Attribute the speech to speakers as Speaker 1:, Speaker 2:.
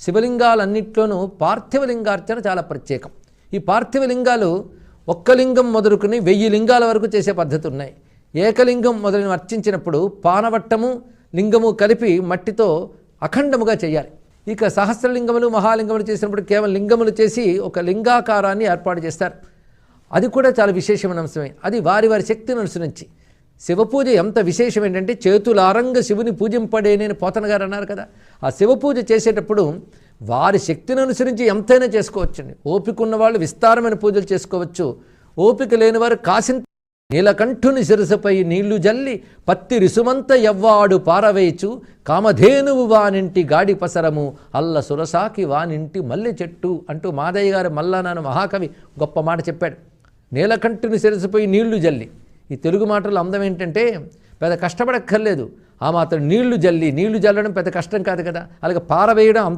Speaker 1: శివలింగాలన్నిట్లోనూ పార్థివలింగార్చన చాలా ప్రత్యేకం. ఈ పార్థివలింగాలు ఒక్క లింగం మొదలుకుని వెయ్యి లింగాల వరకు చేసే పద్ధతి ఉన్నాయి ఏకలింగం మొదలైన అర్చించినప్పుడు పానవట్టము లింగము కలిపి మట్టితో అఖండముగా చేయాలి. ఇక సహస్రలింగములు మహాలింగములు చేసినప్పుడు కేవలం లింగములు చేసి ఒక లింగాకారాన్ని ఏర్పాటు చేస్తారు. అది కూడా చాలా విశేషమైన అంశమే. అది వారి వారి శక్తిని అనుసరించి శివపూజ ఎంత విశేషం ఏంటంటే చేతులారంగ శివుని పూజింపడేనని పోతన గారు అన్నారు కదా. ఆ శివపూజ చేసేటప్పుడు వారి శక్తిని అనుసరించి ఎంతైనా చేసుకోవచ్చండి. ఓపిక ఉన్న వాళ్ళు విస్తారమైన పూజలు చేసుకోవచ్చు. ఓపిక లేని వారు కాసింత నీలకంఠుని శిరసపై నీళ్ళు జల్లి పత్తి రిసుమంత ఎవ్వాడు పారవేచు కామధేనువు వానింటి గాడి పసరము అల్ల సురసాకి వానింటి మల్లె చెట్టు అంటూ మాదయ్య గారు మల్లానాను మహాకవి గొప్ప మాట చెప్పాడు. నీలకంఠుని శిరసపై నీళ్ళు జల్లి ఈ తెలుగు మాటల అందం ఏంటంటే పెద్ద కష్టపడక్కర్లేదు. ఆ మాత్రం నీళ్ళు జల్లి నీళ్ళు జల్లడం పెద్ద కష్టం కాదు కదా. అలాగే పారవేయడం అంత